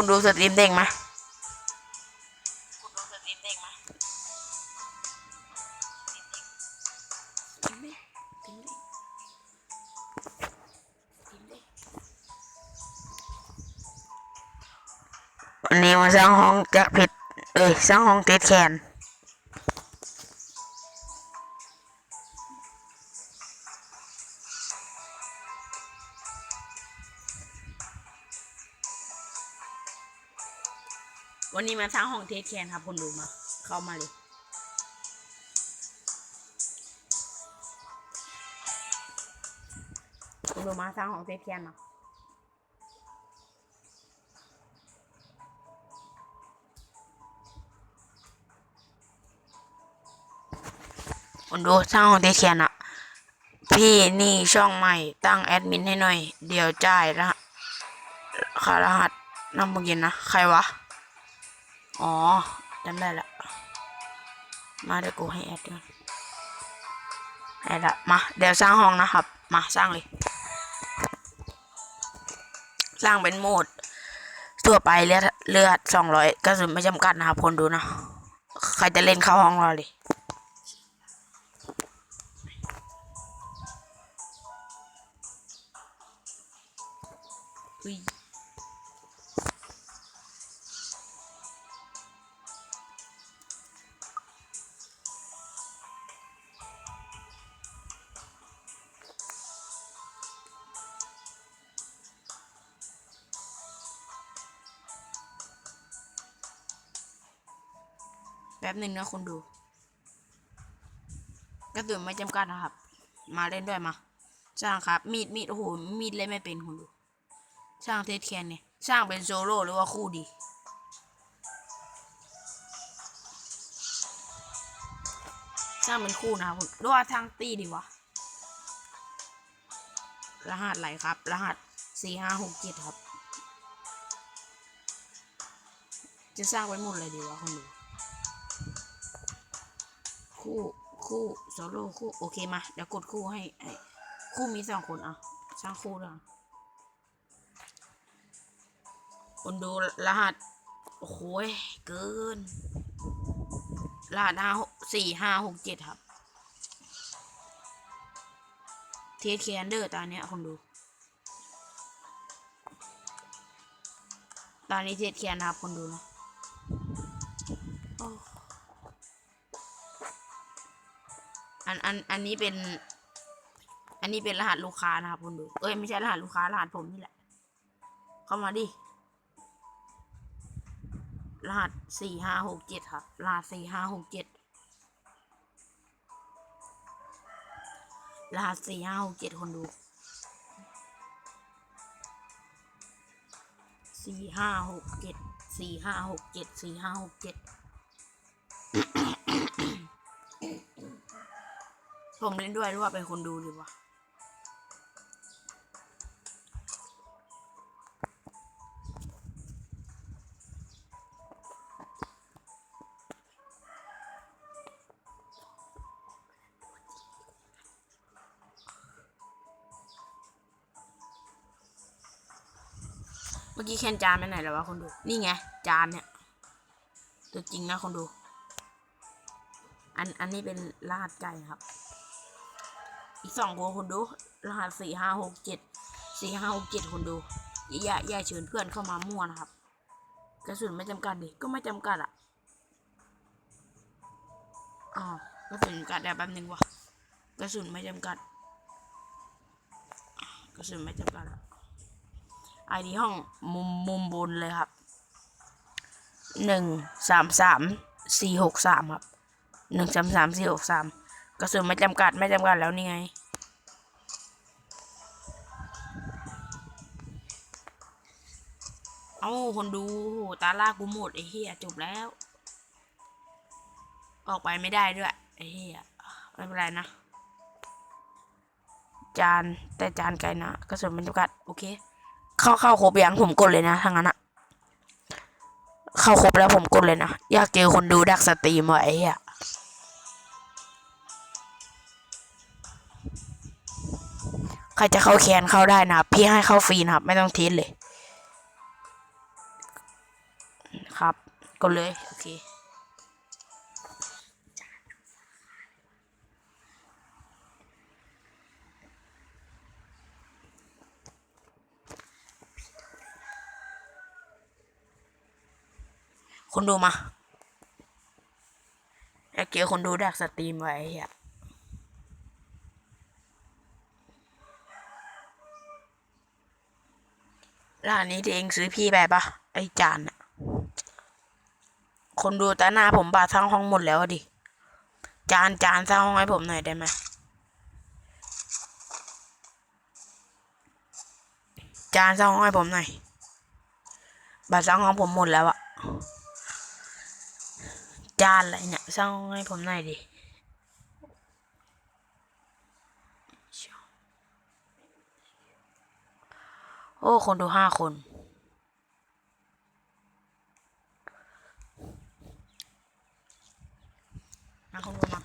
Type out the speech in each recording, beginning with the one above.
คุณดูสตรีมเด้งไหมคุณดูสตรีมเด้งไหมวันนี้มาสร้างห้องจะผิด เอ้ยสร้างห้องติดแขน วันนี้มาสร้างห้องเทสแคนครับคุณดูมา เข้ามาเลยคุณดูมาสร้างห้องเทสแคนมาคุณดูสร้างห้องเทสแคนอะพี่นี่ช่องใหม่ตั้งแอดมินให้หน่อย เดี๋ยวจ่ายรหัสค่ารหัสน้ำมึงกินนะ ใครวะ อ๋อจำได้ละมาเดี๋ยวกูให้แอดด้วยได้ละมาเดี๋ยวสร้างห้องนะครับ มาสร้างเลย สร้างเป็นโหมดทั่วไปเลือดเลือดสองร้อยกระสุนไม่จำกัดนะครับคนดูนะ ใครจะเล่นเข้าห้องเราเลยอุ้ย ป๊บหนึ่งนะคุณดูกระสุนไม่จำกัดนะครับ มาเล่นด้วยมาสร้างครับ มีดมีดโอ้โหมีดเล่นไม่เป็นคุณดูสร้างเทสแคนเนี่ยสร้างเป็นโซโล่หรือว่าคู่ดีสร้างเป็นคู่นะครับคุณหรือว่าทางตีดีวะรหัสอะไรครับ รหัสสี่ห้าหกเจ็ดครับ จะสร้างไว้หมดเลยดีวะคุณดู คู่คู่โซโล่คู่โอเคมาเดี๋ยวกดคู่ให้คู่มีสองคนอะสร้างคู่ด้วยคนดูรหัสโอ้โหยเกินรหัสห้าหกสี่ห้าหกเจ็ดครับเทสแคนเดอร์ตอนเนี้ยคนดูตอนนี้เทสแคนนครับคนดูนะ อันอันอันนี้เป็น อันนี้เป็นรหัสลูกค้านะครับคุณดูเอ้ยไม่ใช่รหัสลูกค้ารหัสผมนี่แหละ เข้ามาดิ รหัสสี่ห้าหกเจ็ดครับ รหัสสี่ห้าหกเจ็ดรหัสสี่ห้าหกเจ็ดคนดูสี่ห้าหกเจ็ดสี่ห้าหกเจ็ดสี่ห้าหกเจ็ด ผมเล่นด้วยหรือว่าเป็นคนดูดีวะเมื่อกี้แคนจานไปไหนแล้ววะคนดู นี่ไง จานเนี่ย ตัวจริงนะคนดู อันอันนี้เป็นรหัสไก่ครับ อีกสองคนคนดู รหัสสี่ห้าหกเจ็ดสี่ห้าหกเจ็ดคนดูอย่าอย่าเชิญเพื่อนเข้ามามั่วนะครับ กระสุนไม่จำกัดดิก็ไม่จำกัดอะอ้าวกระสุนจำกัดเดี๋ยวแป๊บนึงวะกระสุนไม่จำกัด กระสุนไม่จำกัดอะไอดีห้องมุมมุมบนเลยครับหนึ่งสามสามสี่หกสามครับหนึ่งสามสามสี่หกสาม กระสุนไม่จำกัดไม่จำกัดแล้วนี่ไง เอ้าคนดูตาล่ากูหมดไอ้เหี้ยจบแล้ว ออกไปไม่ได้ด้วยไอ้เหี้ยไม่เป็นไรนะ จานแต่จานไกลนะกระสุนไม่จำกัดโอเค เข้าเข้าครบยังผมกดเลยนะทางนั้นอะเข้าครบแล้วผมกดเลยนะ อยากเจอคนดูดักสตรีมว่ะไอ้เหี้ย ใครจะเข้าแคนเข้าได้นะครับพี่ให้เข้าฟรีนะครับ ไม่ต้องเทสเลย ครับกดเลยโอเคคนดูมาอยากเจอคนดูดักสตรีมไว้เฮี ร้านนี้ที่เองซื้อพี่ไปปะไอจานอะคนดูแต่หน้าผมบาดทั้งห้องหมดแล้วดิ จานจานสร้างห้องให้ผมหน่อยได้ไหมจานสร้างห้องให้ผมหน่อยบัตรสร้างห้องผมหมดแล้วอะจานอะไรเนี่ยสร้างห้องให้ผมหน่อยดิ อ้คนดูห้าคน มาคนดูมา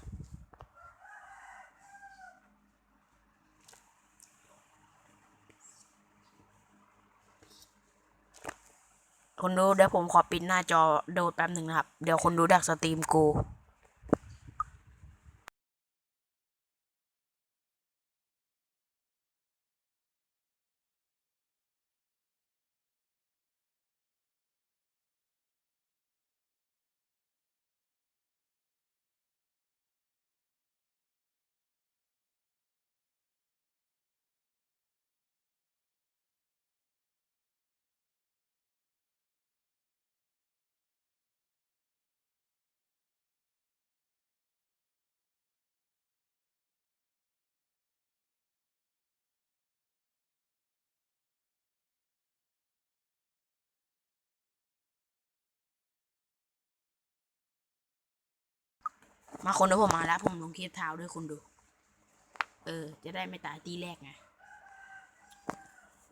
คนดูเดี๋ยวผมขอปิดหน้าจอโดดแป๊บหนึ่งนะครับ เดี๋ยวคนดูดักสตรีมกู มาคนดูผมมาแล้ว ผมลงคลิปเท้าด้วยคนดู เออ จะได้ไม่ตายตีแรกไง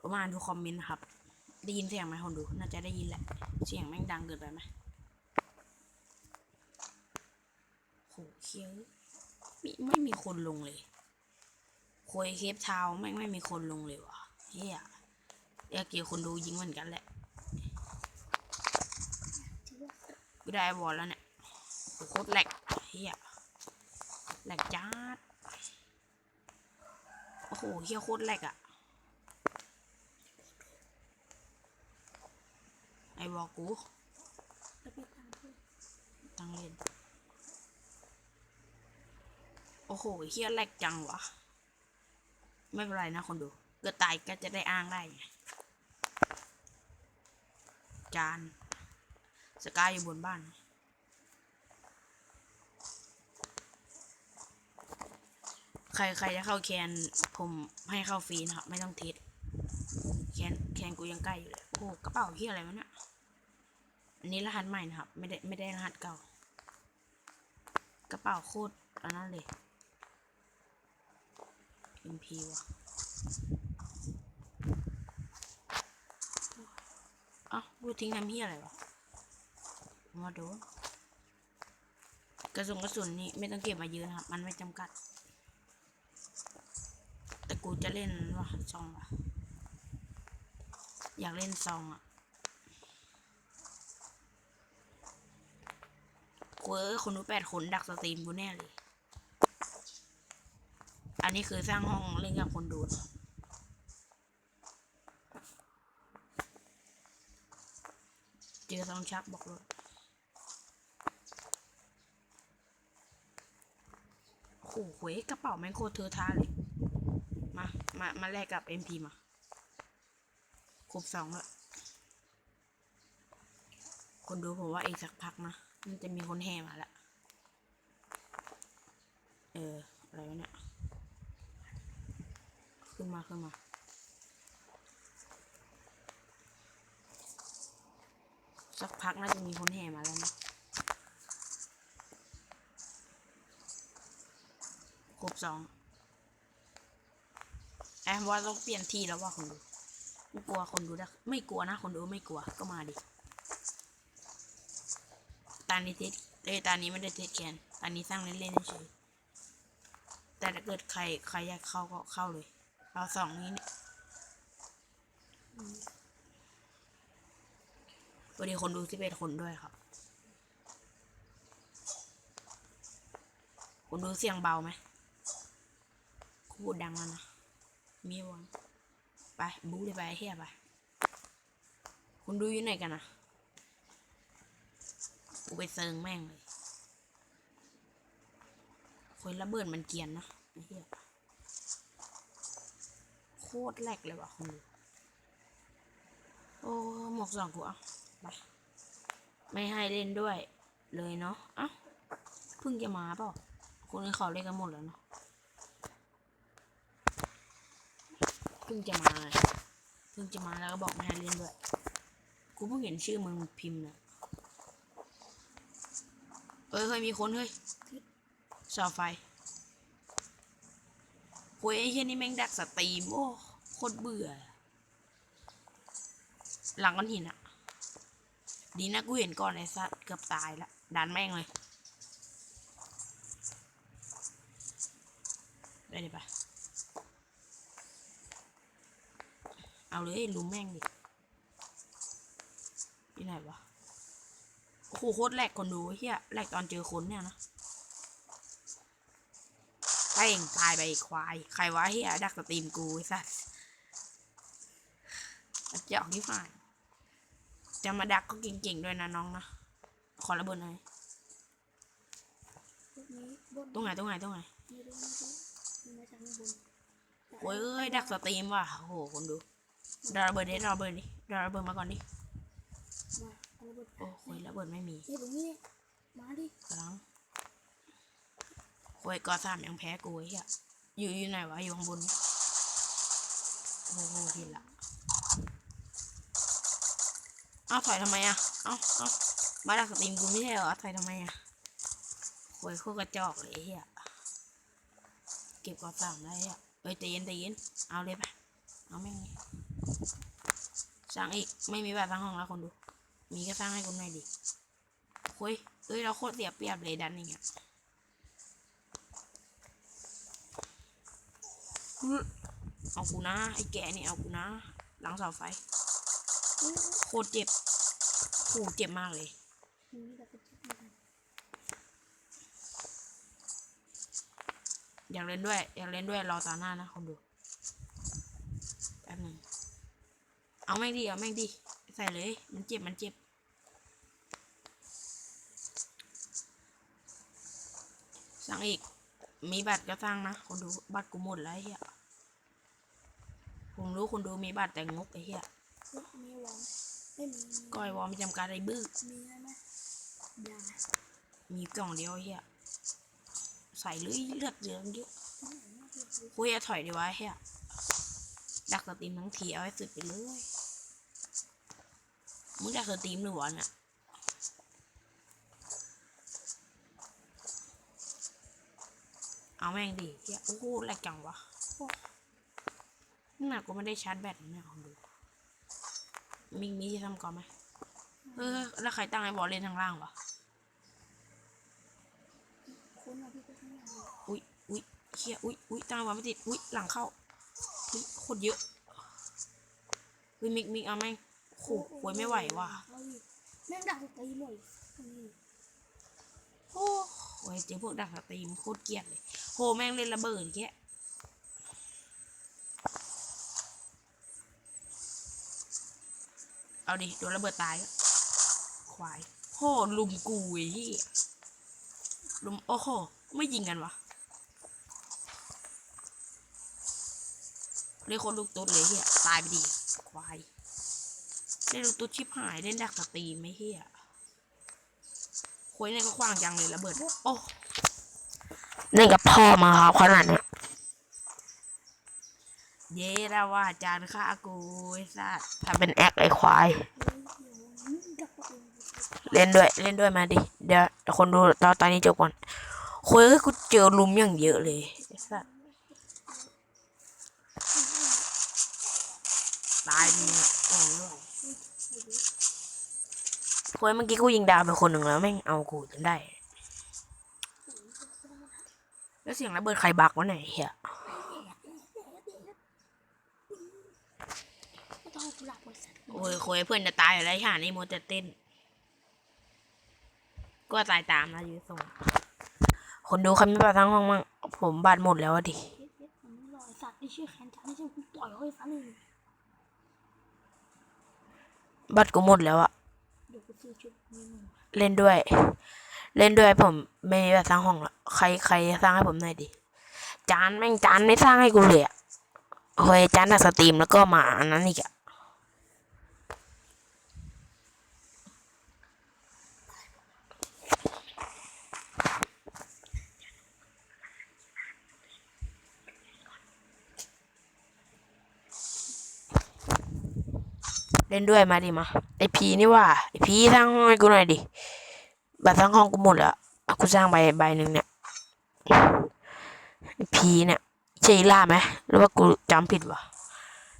ประมาณทุกคอมเมนต์นะครับ ได้ยินเสียงไหมคนดู น่าจะได้ยินแหละ เสียงแม่งดังเกินไปไหมโหเคี้ยวไม่ไม่มีคนลงเลยคุยเคปเท้าแม่งไม่มีคนลงเลยวะเฮียอยากเกี่ยวคนดูยิงเหมือนกันแหละกูได้บอลแล้วเนี่ยโคตรแหลก เฮียแหลกจัดโอ้โหเฮียโคตรแหลกอะไอ้บอกกูตังเล่นโอ้โหเฮียแหลกจังวะไม่เป็นไรนะคนดูเกิดตายก็จะได้อ้างได้จานสกายอยู่บนบ้าน ใค รใครจะเข้าแคนผมให้เข้าฟรีนะครับ ไม่ต้องเทสแคนแคนกูยังใกล้อยู่เลยโอ้กระเป๋าที่อะไรวะเนี่ยอันนี้รหัสใหม่นะครับ ไม่ได้ไม่ได้รหัสเก่า กระเป๋าโคตรอันนั้นเลย MP ว่ะเอ้ากูทิ้งน้ำเฮียอะไรวะมาดูกระสุนกระสุนนี่ไม่ต้องเก็บมาเยอะนะครับ มันไม่จำกัด กูจะเล่นวะซองวะอยากเล่นซองอะกูเออคนดูแปดคนดักสตรีมกูแน่เลย อันนี้คือสร้างห้องเล่นกับคนดูนะเจอซองชักบอกเลยโอ้โหวยกระเป๋าแม่งโคตรเทอะทาเลย มา มาแลกกับ MP มพีมาครบสองล้วคนดูผมว่าอีกสักพักนะ มันจะมีคนแห่มาแล้วเออ อะไรวะเนี่ย ขึ้นมา ขึ้นมาสักพักน่าจะมีคนแห่มาแล้วนะครบสอง อะว่าต้องเปลี่ยนที่แล้วว่าคนดูกูกลัวคนดูนะไม่กลัวนะ คนดูไม่กลัวก็มาดิตานี้เทสเอ้ตานี้ไม่ได้เทสแคนตานี้สร้างเล่นๆเฉยแต่ถ้าเกิดใครใครอยากเข้าก็เข้าเลยเอาสองนี้วันนี้คนดูที่เป็นคนด้วยครับ คนดูเสียงเบาไหมคุดดังแล้วนะ มีวังไปบู๊เลยไปเฮียไปคุณดูอยู่ไหนกันนะกูไปเซิงแม่งเลยคนระเบิดมันเกียนนะไอ้เฮียโคตรแหลกเลยว่ะคุณดูโอ้หมวกสองกูเอาไปไม่ให้เล่นด้วยเลยเนาะเอ้าเพิ่งจะมาเปล่าคนนี้เขาเล่นกันหมดแล้วเนาะ พิ่งจะมาเลยเพิ่งจะมาแล้วก็บอกไม่ให้เล่นด้วย กูเพิ่งเห็นชื่อมึงพิมพ์นะเอ้ยเฮ้ยมีคนเฮ้ยเสาไฟโอ้ยไอ้เฮียนี่แม่งดักสตรีมโอ้โคตรเบื่อ หลังก้อนหินอะดีนะกูเห็นก่อนไอ้สัตว์เกือบตายละดันแม่งเลย ได้เลยปะ เอาเลยลุมแม่งดิที่ไหนวะโอ้โหโคตรแหลกคนดูเฮียแหลกตอนเจอคนเนี่ยนะไอ้เองตายไปควาย ใครวะเฮียดักสตรีมกูไอ้สัสกระจอกที่ผ่านจะมาดักก็เก่งๆด้วยนะน้องนะ ขอระเบิดหน่อยตรงไหนตรงไหนตรงไหนไม่รู้ไม่รู้มันมาจากข้างบนโอ้ยเอ้ยดักสตรีมว่ะโอ้โหคนดู ดาระเบิดดิดาระเบิดดิดาระเบิดมาก่อนดิมาเอาระเบิดโอ้โหระเบิดไม่มีนี่ตรงนี้มาดิกำลังโอ้ยกอสามยังแพ้กูไอ้เฮียอยู่อยู่ไหนวะอยู่ข้างบนนี่โอ้โหเห็นละเอ้าถอยทำไมอะเอ้าเอ้ามาดักสตรีมกูไม่ใช่เหรอถอยทำไมอะโอ้ยโคตรกระจอกเลยไอ้เฮียเก็บกอสามได้อะเอ้ยใจเย็นใจเย็นเอาเลยไปเอาแม่ง เลยสั่งอีกไม่มีแบบสร้างห้องแล้วคนดู มีก็สร้างให้คนหน่อยดิโอ้ยเอ้ยเราโคตรเสียเปรียบเลยดันอย่างเงี้ยเอากูนะไอ้แกนี่เอากูนะ หลังเสาไฟ โคตรเจ็บโหเจ็บมากเลยอยากเล่นด้วย อยากเล่นด้วยรอตาหน้านะคนดูแป๊บนึง เอาแม่งดิเอาแม่งดิใส่เลย มันเจ็บมันเจ็บ สั่งอีก มีบัตรก็สั่งนะ คนดูบัตรกูหมดแล้วไอ้เฮียผมรู้คนดูมีบัตรแต่งกไอ้เฮียเฮ้ยมีวางไม่มีมีก้อยวอมีจำกัดไอ้บื้อมีอะไรไหมยามีกล่องเดียวไอ้เฮียใส่เลยเลือดเยอะเยอะที่ไหนน่าเกลียดดูคุยจะถอยดีวะไอ้เฮีย ดักสตรีมทั้งทีเอาให้สุดไปเลยมึงดักสตรีมหรือวะเนี่ยเอาแม่งดิเฮียโอ้โหแหลกจังวะโอ้นี่หนักกูไม่ได้ชาร์จแบตนะเนี่ยลองดูมิกมีจะทำก่อนไหมเออแล้วใครตั้งไอ้บอลเล่นทางล่างวะคุณมาพี่ก็ข้างหลังเลยอุ้ยอุ้ยเฮียอุ้ยอุ้ยตั้งไอ้บอลไม่ติดอุ้ยหลังเข้าอุ้ย โคตรเยอะอุ้ยมิกมิกเอาไหมโอ้โหวยไม่ไหวว่ะเอาดิแม่งดักสตรีหมดตรงนี้โอ้โหเจอพวกดักสตรีมโคตรเกลียดเลยโหแม่งเล่นระเบิดแค่เอาดิโดนระเบิดตายควายโหลุมกูไอ้ที่ลุมโอ้โหไม่ยิงกันวะ เล่นคนลูกตุ๊ดเลยเฮียตายไปดีควายเล่นลูกตุ๊ดชิบหายเล่นดักสตรีมไม่เฮียโคุยนี่ก็ขว้างจังเลยระเบิดโอ้เล่นกับพ่อมาครับขนาดเนี้ยเย้แล้วว่าอาจารย์ฆ่ากูไอ้สัสทำเป็นแอคไอ้ควายเฮ้ยเดี๋ยวดักสตรีเล่นด้วยเล่นด้วยมาดิ เดี๋ยวคนดูตอนตอนนี้จบก่อนโคุยกูเจอลุมอย่างเยอะเลยไอ้สัส ตายมึงอะโอ้ยคุยเมื่อกี้กูยิงดาวไปคนหนึ่งแล้วแม่งเอากูจนได้ แล้วเสียงระเบิดใครบักวะไหนยเฮียโอ้ยคุยเพื่อนจะตายอยู่แล้วห่านี่โมวแต่เต้นก็ตายตามนะยูส่งคนดูใครไม่บัตรทั้งห้องมั่งผมบัตรหมดแล้วดิรอไอ้สัตว์ที่ชื่อแคนจานที่ชื่อกูต่อยเขาไอ้ฟันเลย บัตรกูหมดแล้วอะเดี๋ยวกูซื้อชุดนี้มาเล่นด้วย เล่นด้วยผมไม่มีบัตรทั้งห้องละใครใครสร้างให้ผมหน่อยดิจานแม่งจานไม่สร้างให้กูเลยอะโอ้ยจานดักสตรีมแล้วก็มาอันนั้นอีกอะ เล่นด้วยมาดิมาไอพีนี่ว่าไอพีสร้างห้องให้กูหน่อยดิบัตรทั้างห้องกูหมดแล้วเอากูสร้างใบใบหนึ่งเนี่ยไอพีเนี่ยใช่ล่าไหมหรือว่ากูจำผิดวะ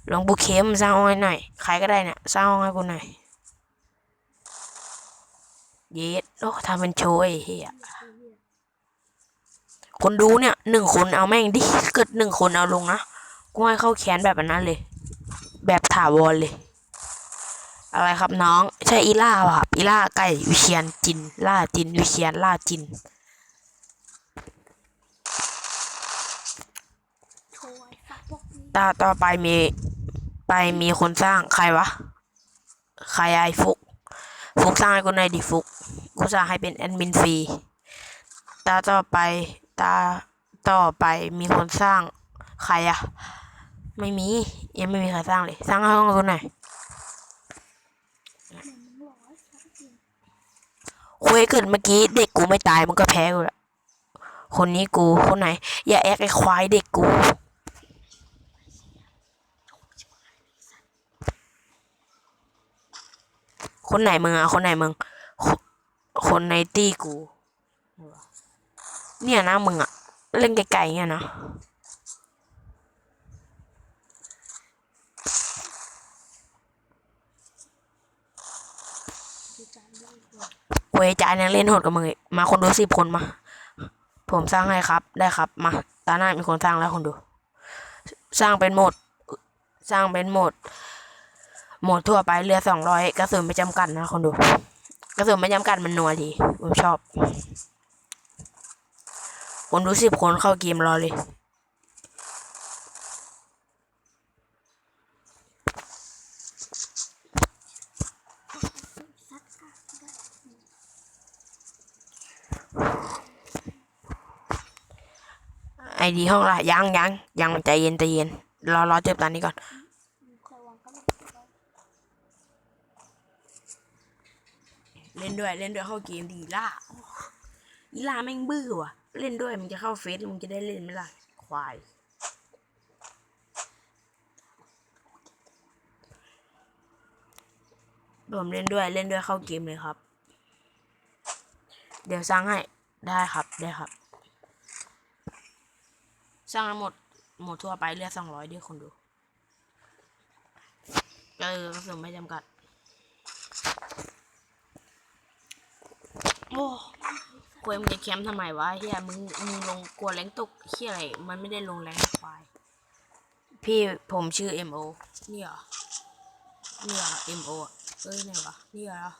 หลวงปู่เข้มสร้างห้องให้หน่อยใครก็ได้เนี่ยสร้างห้องให้กูหน่อยเย็ดโอ้ทำเป็นโชว์ไอ้เฮียคนดูเนี่ยหนึ่งคนเอาแม่งดิเกิดหนึ่งคนเอาลงนะกูให้เข้าแขนแบบนั้นเลย แบบถาวรเลย อะไรครับน้อง ใช่อีล่าว่ะครับอีล่าไก่วิเชียนจิน ล่าจินวิเชียนล่าจินตาต่อไปมีไปมีคนสร้างใครวะ ใครไอฟุก ฟุกสร้างให้กูหนดิฟุก กูสร้างให้เป็นแอดมินฟรี ตาต่อไปตาต่อไปมีคนสร้างใครอะไม่มี ยังไม่มีใครสร้างเลย สร้างให้ห้องกูหน่อย เหมือนมึงรอไอ้สัตว์จริง คุยเกิดเมื่อกี้เด็กกูไม่ตายมันก็แพ้กูละคนนี้กูคนไหน อย่าแอกไอ้ควายเด็กกูคนไหนมึงอะคนไหนมึงคคนในตี้กู เนี่ยนะมึงอะเล่นไกลๆเนี่ยนะ ดูจานด้วยเลย เวยจานยังเล่นโหดกับมึงอีกมาคนดูสิบคนมา ผมสร้างให้ครับ ได้ครับ มา ตาหน้ามีคนสร้างแล้วคนดู สร้างเป็นโหมด สร้างเป็นโหมด โหมดทั่วไปเรือสองร้อยกระสุนไม่จำกัดนะคนดู กระสุนไม่จำกัดมันนัวดี ผมชอบ คนดูสิบคนเข้าเกมรอเลย สัตว์อะได้ ไอดีห้องละยังยังยังใจเย็นใจเย็นรอรอจบตอนนี้ก่อนเล่นด้วยเล่นด้วยเข้าเกมดีล่าอ้อีล่าแม่งบื้อว่ะ เล่นด้วยมึงจะเข้าเฟซมึงจะได้เล่นไหมล่ะควายผมเล่นด้วยเล่นด้วยเข้าเกมเลยครับ เดี๋ยวสร้างให้ได้ครับได้ครับ สร้างให้หมดหมดทั่วไปเรียกสองร้อยด้วยคนดูเออกระสุนไม่จำกัด โอ้ควยมึงจะแคมป์ทำไมวะเฮียมึงมึงลงกลัวแรงตกเฮียอะไร มันไม่ได้ลงแรงควาย พี่ผมชื่อ MO นี่เหรอ นี่เหรอ MO อะเอ้ยไหนวะ นี่เหรอ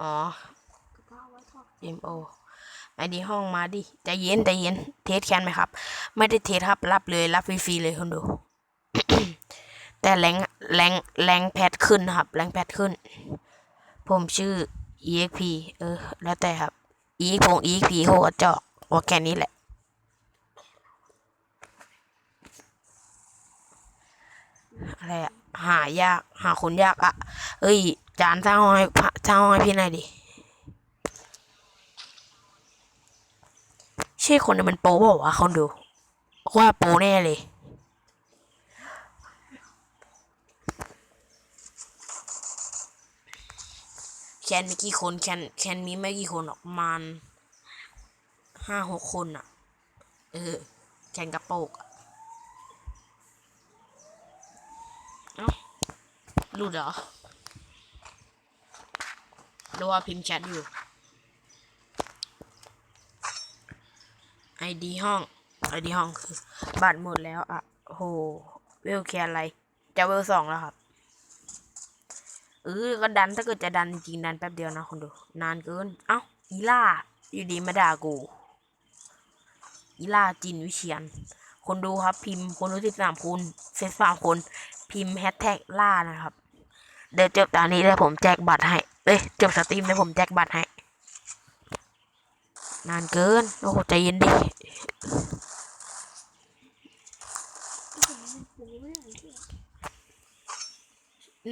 อ๋อก็เอาไว้ทอด MO ไอดีห้องมาดิใจเย็นใจเย็น เทสแคนไหมครับ ไม่ได้เทสครับ รับเลย รับฟรีๆเลยคนดู แต่แรงแรงแรงแพทขึ้นนะครับ แรงแพทขึ้น ผมชื่อ EXP เออ แล้วแต่ครับ EX พง EXP โหกระจอกว่าแค่นี้แหละ อะไรอะหายาก หาคนยากอะเอ้ย จานสร้างห้องให้สร้างห้องให้พี่หน่อยดิ ใช่คนนี้มันโป๊บอกว่าคนดูว่าโป๊แน่เลย แคนมีกี่คนแคนแคนมีไม่กี่คนหรอกมันห้าหกคนอะเออแคนกระโปกอะเอ้าหลุดเหรอหรือว่าพิมพ์แชทอยู่ ไอดีห้องไอดีห้องคือบัตรหมดแล้วอะโหเวลแคร์อะไร จะเวลสองแล้วครับเออก็ดันถ้าเกิดจะดันจริงดันแป๊บเดียวนะคนดู นานเกิน เอ้าอีล่า อยู่ดีมาด่ากูอีล่าจินวิเชียน คนดูครับพิมพ์คนดูสิบสามคนเซตสามคน พิมพ์แฮชแท็กล่านะครับ เดี๋ยวจบตอนนี้เดี๋ยวผมแจกบัตรให้ เอ้ยจบสตรีมเดี๋ยวผมแจกบัตรให้ นานเกิน โอ้โหใจเย็นดิก็ผมเป็นปูไม่ได้ไอ้เหี้ย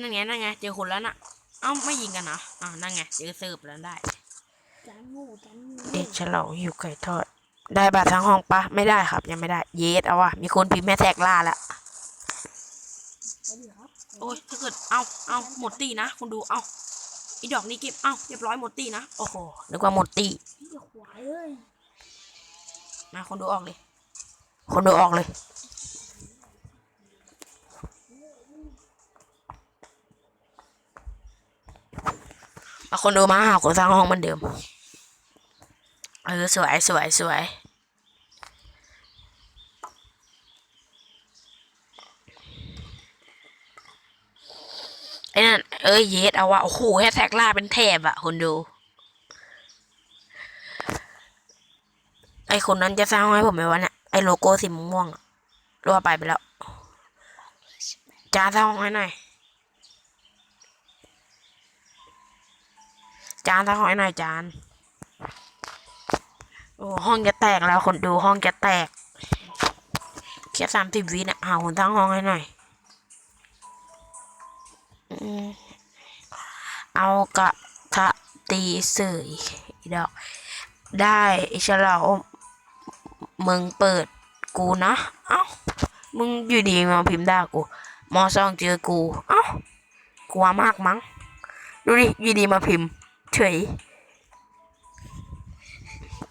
นั่นไงนั่นไงเจอคนแล้วน่ะเอ้าไม่ยิงกันนะอ่านั่นไงเจอเสิร์ฟแล้วได้จานโง่จานโง่เด็กฉลองหิวไก่ทอด ได้บัตรทั้งห้องปะไม่ได้ครับ ยังไม่ได้ เยสเอาวะมีคนพิมพ์แม่แท็กล่าแล้วไปดิครับโอ้ยถ้าเกิดเอาเอาหมดตีนะคุณดูเอา อีดอกนี้เก็บ เอาเรียบร้อยหมดตีนะ โอ้โหนึกว่าหมดตีพี่จะขวายเอ้ยมาคนดูออกเลย คนดูออกเลยมาคนดูมาหาคนสร้างห้องเหมือนเดิม เออสวยสวยสวย นั่นเอ้ยเยสเอาวะโอ้โหแฮชแท็กล่าเป็นแถบอะคนดู ไอคนนั้นจะสร้างให้ผมไหมวะเนี่ยไอโลโก้สีม่วงรั่วไปไปแล้วจานสร้างห้องให้หน่อยจานสร้างห้องให้หน่อยจานโอ้ห้องจะแตกแล้วคนดูห้องจะแตกแค่สามสิบวินี่ยหาคนสร้างห้องให้หน่อย เอากระทะตีเสยอีดอก ได้ฉลาดมึงเปิดกูนะเอ้ามึงอยู่ดีมาพิมพ์ด่ากู มอซองเจอกูเอ้ากลัวมากมั้ง ดูดิอยู่ดีมาพิมพ์เฉย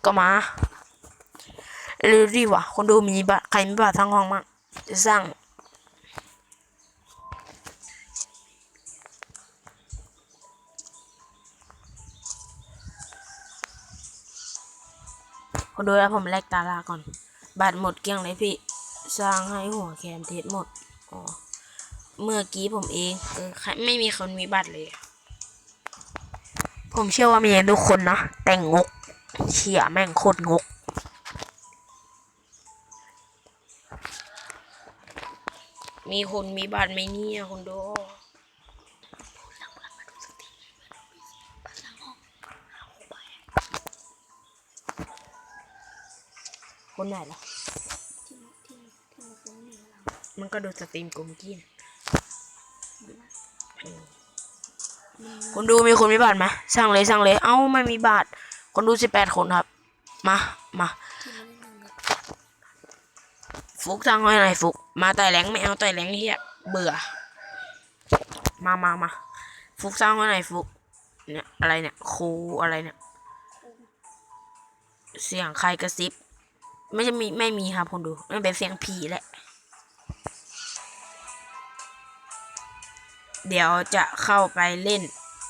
ก็มาเร็วดีวะคนดูมีบัตรใครมีบัตรทั้งห้องมั่งจะสร้าง คนดูแล้วผมแลกตาลาก่อน บัตรหมดเกลี้ยงเลยพี่ สร้างให้หัวแคมเทสหมด อ๋อ เมื่อกี้ผมเองเออใครไม่มีคนมีบัตรเลยอะผมเชื่อว่ามีทุกคนนะ แต่งงก เชี่ยแม่งโคตรงกมีคนมีบัตรไหมเนี่ยคนดู คนไหนล่ะที่ที่ที่มาซื้อนี่เรามันก็ดูสตรีมกลมกี้นะเออคนดูมีคนมีบัตรไหมสั่งเลยสั่งเลย เอ้าไม่มีบัตรคนดูสิบแปดคนครับ มา มา ที่มาเล่นกับฟุกสั่งให้หน่อยฟุก มาไต่แรงไม่เอาไต่แรงเฮียเบื่อ มามามาฟุกสร้างให้หน่อยฟุก เนี่ยอะไรเนี่ยครูอะไรเนี่ย เสียงใครกระซิบ ไม่จะมีไม่มีครับคนดูมันเป็นเสียงผีแหละ เดี๋ยวจะเข้าไปเล่น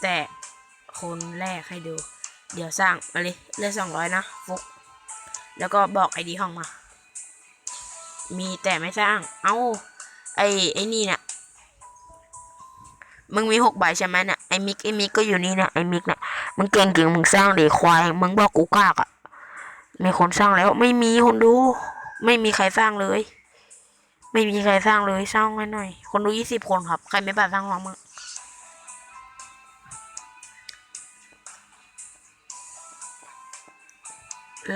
แต่คนแรกให้ดู เดี๋ยวสร้างมาเลยเลือกสองร้อยนะฟุก แล้วก็บอกไอดีห้องมา มีแต่ไม่สร้าง เอ้าไอไอนี่เนี่ยมึงมีหกใบใช่ไหมเนี่ยไอมิกไอมิกก็อยู่นี่เนี่ยไอมิกเนี่ยมึงเก่งจริงมึงสร้างเด็กควายมึงบอกกูกากอะ มีคนสร้างแล้ว ไม่มีคนดู ไม่มีใครสร้างเลย ไม่มีใครสร้างเลยสร้างไว้หน่อย คนดูยี่สิบคนครับ ใครไม่บัตรสร้างห้องมั้ง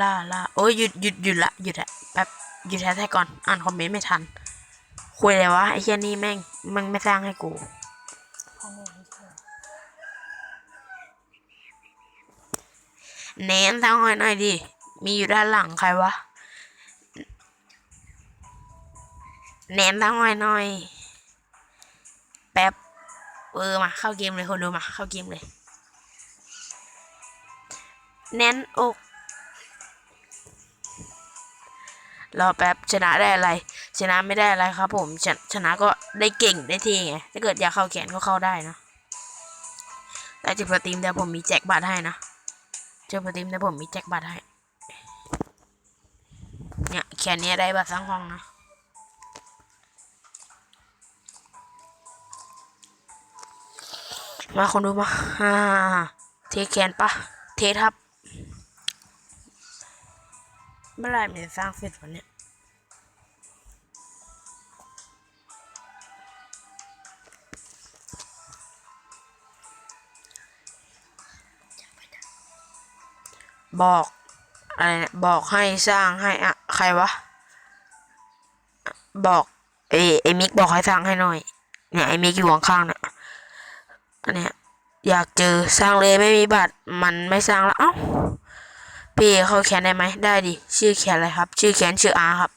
ล่าล่าโอ้ยหยุดหยุดหยุดละหยุดอะแป๊บหยุดแท้ๆก่อน อ่านคอมเมนต์ไม่ทัน คุยเลยวะไอ้เชี่ยนี่แม่งแม่งไม่สร้างให้กูเชื่อเน้นสร้างให้หน่อยดิ มีอยู่ด้านหลังใครวะเน้นสร้งให้หน่อย แป๊บ เออมา เข้าเกมเลยคนดูมา เข้าเกมเลยเน้นอก รอแป๊บ ชนะได้อะไร ชนะไม่ได้อะไรครับผมชนะชนะก็ได้เก่งได้เท่ไง ถ้าเกิดอยากเข้าแขนก็เข้าได้นะแต่จุดสตรีมเดี๋ยวผมมีแจกบัตรให้นะเจอปติมเดี๋ยวผมมีแจกบัตรให้ เนี่ยแค่เนี้ยได้บัตรสร้างห้องนะมาคนดูมาฮ่าเทแคนปะเททับเมื่อไรมันจะสร้างเสร็จวันเนี้ยบอกอะไรนะบอกให้สร้างให้อะ ใครวะ บอกเอไอมิกบอกให้สร้างให้หน่อย เนี่ยไอมิกอยู่ข้างๆเนี่ยอันเนี้ยอยากเจอสร้างเลยไม่มีบัตรมันไม่สร้างแล้วเอ้าพี่เข้าแคนได้ไหมได้ดิชื่อแคนอะไรครับ ชื่อแคนชื่ออาครับ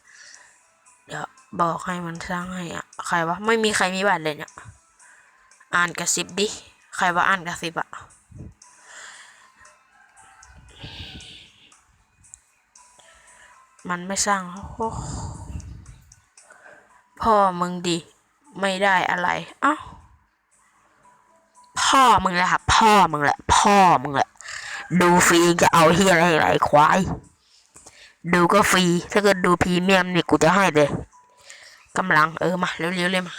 เดี๋ยวบอกให้มันสร้างให้อะใครวะไม่มีใครมีบัตรเลยเนี่ยอ่านกระซิบดิใครว่าอ่านกระซิบอะ มันไม่สร้างพ่อมึงดิไม่ได้อะไร เอ้า พ่อมึงแหละครับ พ่อมึงแหละ พ่อมึงแหละ ดูฟรีจะเอาเฮียอะไรไรควาย ดูก็ฟรี ถ้าเกิดดูพรีเมียมนี่กูจะให้เลยกำลังเออมาเร็วๆเลยมา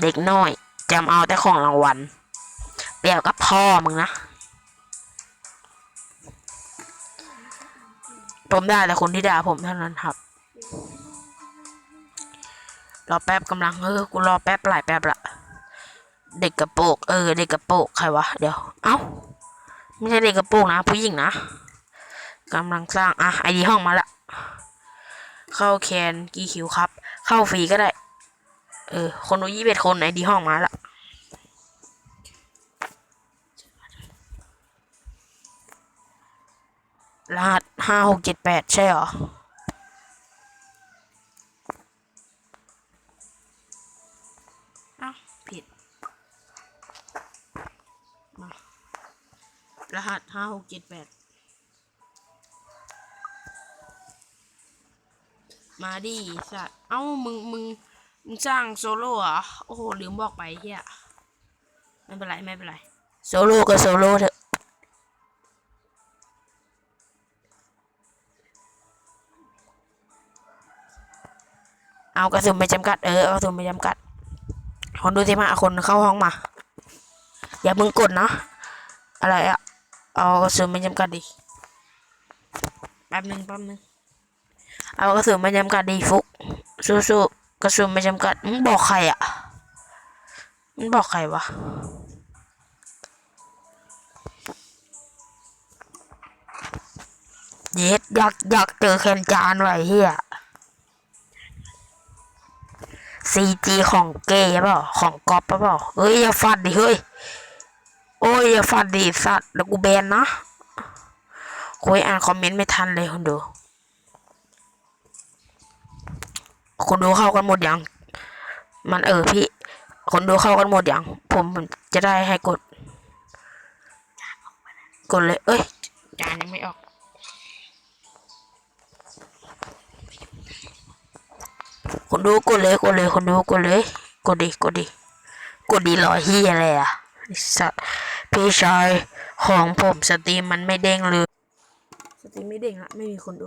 เด็กน้อยจำเอาแต่ของรางวัล เปรียบกับพ่อมึงนะ ผมได้แต่คนที่ด่าผมเท่านั้นครับ รอแป๊บกำลังเออกูรอแป๊บหลายแป๊บละเด็กกระโปงเออเด็กกระโปงใครวะเดี๋ยว เอ้าไม่ใช่เด็กกระโปงนะ ผู้หญิงนะกำลังสร้างอะไอดีห้องมาละเข้าแคนกี่คิวครับ เข้าฟรีก็ได้ เออ คนดูยี่สิบเอ็ดคนไอดีห้องมาละ รหัสห้าหกเจ็ดแปดใช่เหรออ้าวผิด มารหัสห้าหกเจ็ดแปด มาดิสัตว์ เอ้า มึง มึง มึงสร้างโซโล่เหรอ โอ้โห ลืมบอกไปเฮียไม่เป็นไร ไม่เป็นไร โซโล่ก็โซโล่เถอะ เอากระสุนไปจำกัด เออ เอากระสุนไปจำกัด คนดูสิมาเอาคนเข้าห้องมา อย่ามึงกดนะ อะไรอะเอากระสุนไปจำกัดดิ แป๊บหนึ่งแป๊บหนึ่งเอากระสุนไปจำกัดดิฟุก สู้ๆกระสุนไปจำกัด มึงบอกใครอะมึงบอกใครวะเย็ดอยากอยากเจอแคนจานไว้เฮีย ซีจีของเกย์เปล่าของกอปเปล่าเฮ้ยอย่าฟัดดิเฮ้ยโอ้ยอย่าฟัดดิสัตว์แล้วกูแบนนะคุยอ่านคอมเมนต์ไม่ทันเลยคนดูคนดูเข้ากันหมดยัง มันเออพี่ คนดูเข้ากันหมดยัง ผมผมจะได้ให้กด กดเลย เอ้ยจานยังไม่ออก คนดูกดเลยกดเลยคนดูกดเลยกดดิกดดิกดดีรอเฮียอะไรอะสัตว์พี่ชายของผมสตรีมมันไม่เด้งเลย สตรีมไม่เด้งละไม่มีคนดู